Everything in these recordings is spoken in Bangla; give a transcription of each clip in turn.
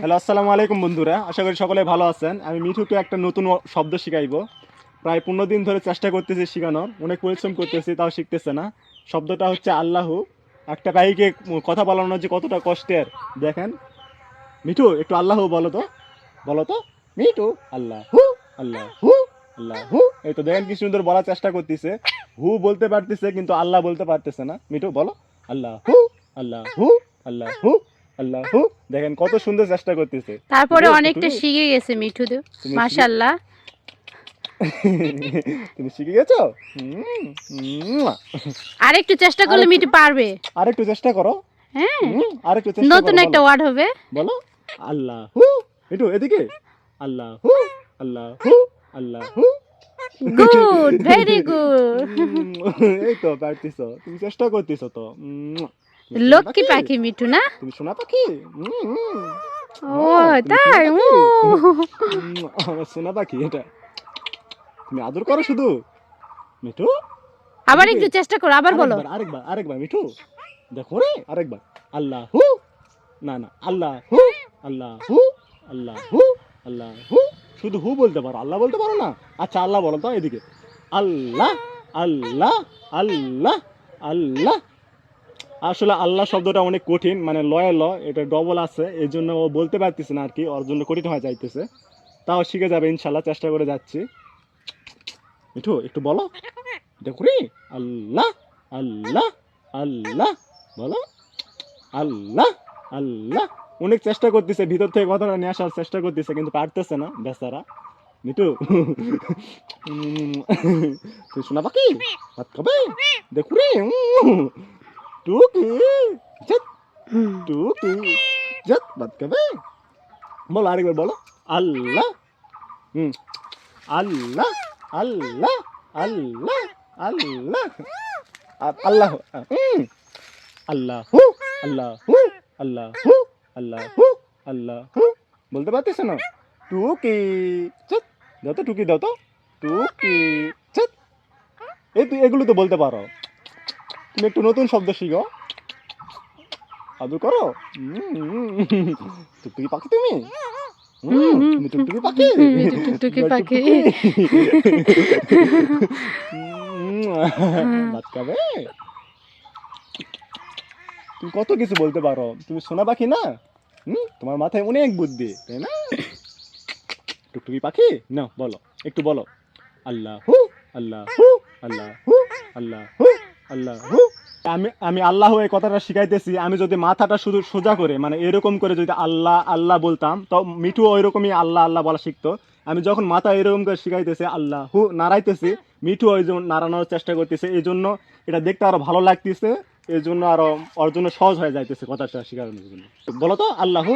হ্যালো, আসসালামু আলাইকুম বন্ধুরা। আশা করি সকলে ভালো আছেন। আমি মিঠুকে একটা নতুন শব্দ শিখাইবো। প্রায় পনেরো দিন ধরে চেষ্টা করতেছি শেখানোর। অনেক পরিশ্রম করতেছি, তাও শিখতেছে না। শব্দটা হচ্ছে আল্লাহ। একটা পাইকে কথা বলানো যে কতটা কষ্টের। দেখেন। মিঠু, একটু আল্লাহু বলো তো। বলো তো। মিঠু, আল্লাহ হু আল্লাহ হু আল্লাহ। হু এই তো দেখেন কি সুন্দর বলার চেষ্টা করতেছে। হু বলতে পারতেছে, কিন্তু আল্লাহ বলতে পারতেছে না। মিঠু, বলো। আল্লাহ হু আল্লাহ হু আল্লাহ। হু আল্লাহ। দেখেন কত সুন্দর চেষ্টা করতেছে। তারপরে অনেকটা শিখে গেছে মিঠু তুমি শিখে গেছো? আরেকটু চেষ্টা করলে মিঠু পারবে। আরেকটু চেষ্টা করো। হ্যাঁ। আরেকটু চেষ্টা নতুন একটা ওয়ার্ড হবে। বলো। আল্লাহ। হু একটু এদিকে। আল্লাহ হু আল্লাহ হু আল্লাহ। হু গুড ভেরি গুড এই তো পারতিছো। তুমি চেষ্টা করতেছো তো। লক্ষ্মী পাখি? মিঠু না? তুমি শোনা পাখি? ও তাই? ও আমার সোনা পাখি এটা। তুমি আদর করো শুধু। মিঠু? আবার একটু চেষ্টা করো আবার বলো। আরেকবার আরেকবার মিঠু। দেখো রে আরেকবার। আল্লাহ? হু না না আল্লাহ হু আল্লাহ হু আল্লাহ হু আল্লাহ। হু শুধু হু বলতে পারো আল্লাহ বলতে পারো না? আচ্ছা আল্লাহ বলো তো এদিকে। আল্লাহ আল্লাহ আল্লাহ আল্লাহ। আসলে আল্লাহ শব্দটা অনেক কঠিন মানে লয় ল এটা ডবল আছে এই জন্য ও বলতে পারতেছে না আর কি ওর জন্য কঠিন হয়ে যাইতেছে। তাও শিখে যাবে ইনশাল্লাহ চেষ্টা করে যাচ্ছি। মিঠু একটু বলো। দেখো রে আল্লাহ আল্লাহ আল্লাহ বলো। আল্লাহ আল্লাহ। অনেক চেষ্টা করতেছে ভিতর থেকে কথাটা নিয়ে আসার চেষ্টা করতেছে কিন্তু পারতেছে না বেচারা। উম, তুই শোনা পাখি ভাত খাবে? টুকি হুম। টুকি জত ভাত খাবে বলো আরেকবার বলো আল্লাহ হুম আল্লাহ আল্লাহ আল্লাহ আল্লাহ আল্লাহ হুম আল্লাহ আল্লাহ আল্লাহ আল্লাহ আল্লাহ বলতে পারতেছ না টুকি চত দাও তো টুকি দাও তো টুকি চত এই তুই এগুলো তো বলতে পারো তুমি একটু নতুন শব্দ শিখো। আদর করো? টুকটুকি পাখি তুমি। তুমি টুকটুকি পাখি? টুকটুকি পাখি। ভাত খাবে তুমি কত কিছু বলতে পারো? তুমি সোনা পাখি না? হুম তোমার মাথায় অনেক বুদ্ধি তাই না? টুকটুকি পাখি? না বলো একটু বলো। আল্লাহ হু আল্লাহ হু আল্লাহ হু আল্লাহ হু আল্লাহ। হু আমি আমি আল্লাহ এই কথাটা শিখাইতেছি, আমি যদি মাথাটা শুধু সোজা করে মানে এরকম করে যদি আল্লাহ আল্লাহ বলতাম, তো মিঠু ওই রকমই আল্লাহ আল্লাহ বলা শিখতো। আমি যখন মাথা এরকম করে শিখাইতেছি, আল্লাহ হু নাড়াইতেছি মিঠু ওই নাড়ানোর চেষ্টা করতেছে, এই জন্য এটা দেখতে আরও ভালো লাগতেছে, এই জন্য আরও ওর জন্য সহজ হয়ে যাইতেছে কথাটা শেখানোর জন্য। বলো তো, আল্লাহ হু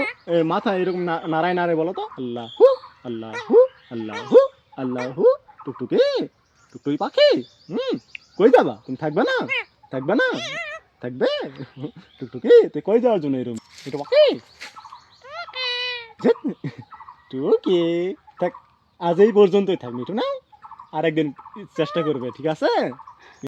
মাথা এরকম নাড়ায় নাড়ে বলো তো, আল্লাহ হু আল্লাহ হু আল্লাহ হু আল্লাহ হু টুকটুকি টুকটুকি পাখি, হুম, কই যাবা? তুমি থাকবে না? থাকবে না? থাকবে? টুকটুকি তুই কই যাওয়ার জন্য এরকম এটা ধ্যাৎ, টুকি থাক আজ এই পর্যন্তই থাক মিঠু না আরেকদিন চেষ্টা করবে ঠিক আছে?